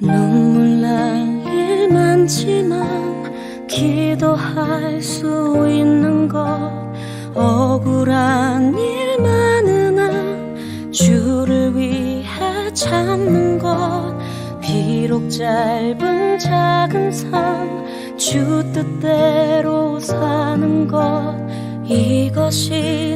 눈물 날 일 많지만 기도할 수 있는 것 억울한 일 많으나 주를 위해 참는 것 비록 짧은 작은 삶 주 뜻대로 사는 것 이것이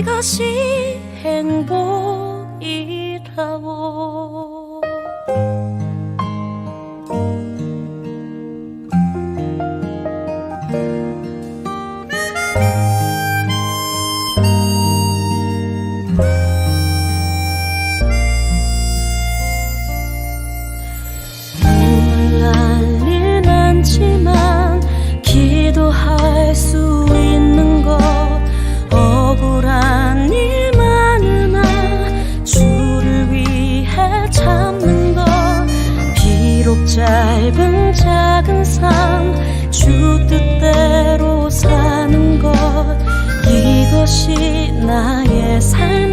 이것이 짧은 작은 삶 주 뜻대로 사는 것 이것이 나의 삶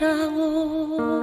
đau